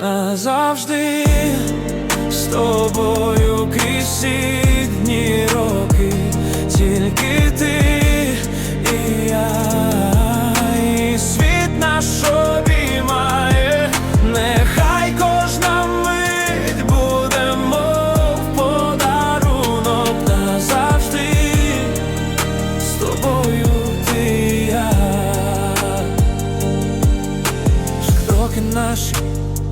назавжди. З тобою крізь дні роки, тільки ти і я, і світ наш обіймає, нехай кожна мить буде, мов подарунок. Назавжди з тобою ти і я. Кроки наші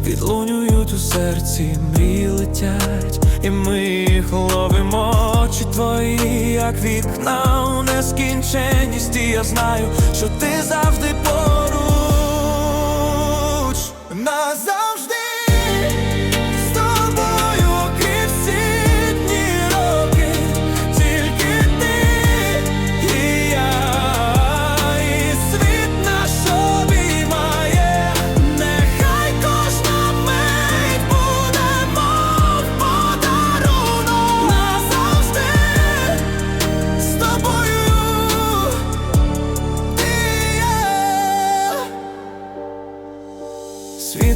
відлунюють у серці, мрії летять, і ми їх ловимо очі твої, як вікна у нескінченність, і я знаю, що ти завжди поруч.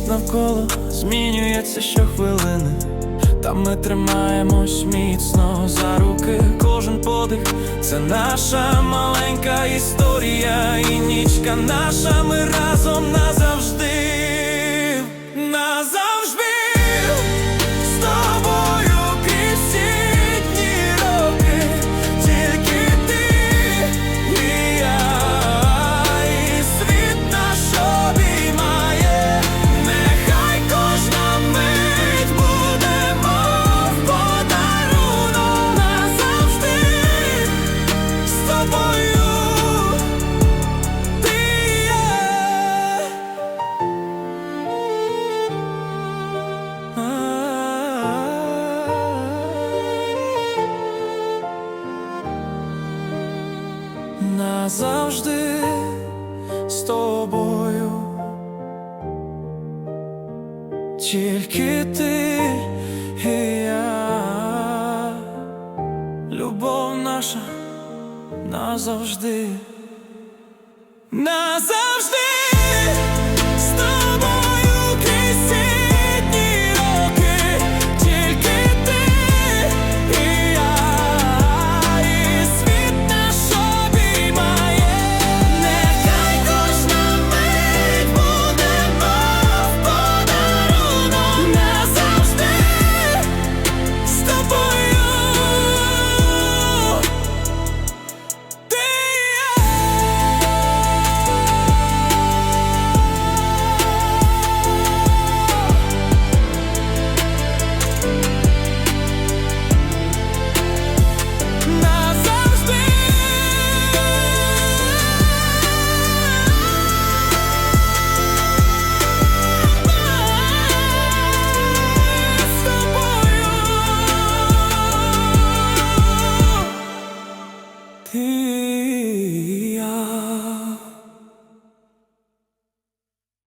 Навколо змінюється щохвилини, та ми тримаємось міцно за руки. Кожен подих це наша маленька історія, і нічка наша, ми разом назавжди. Назавжди з тобою, тільки ти і я, любов наша назавжди, назавжди. tears.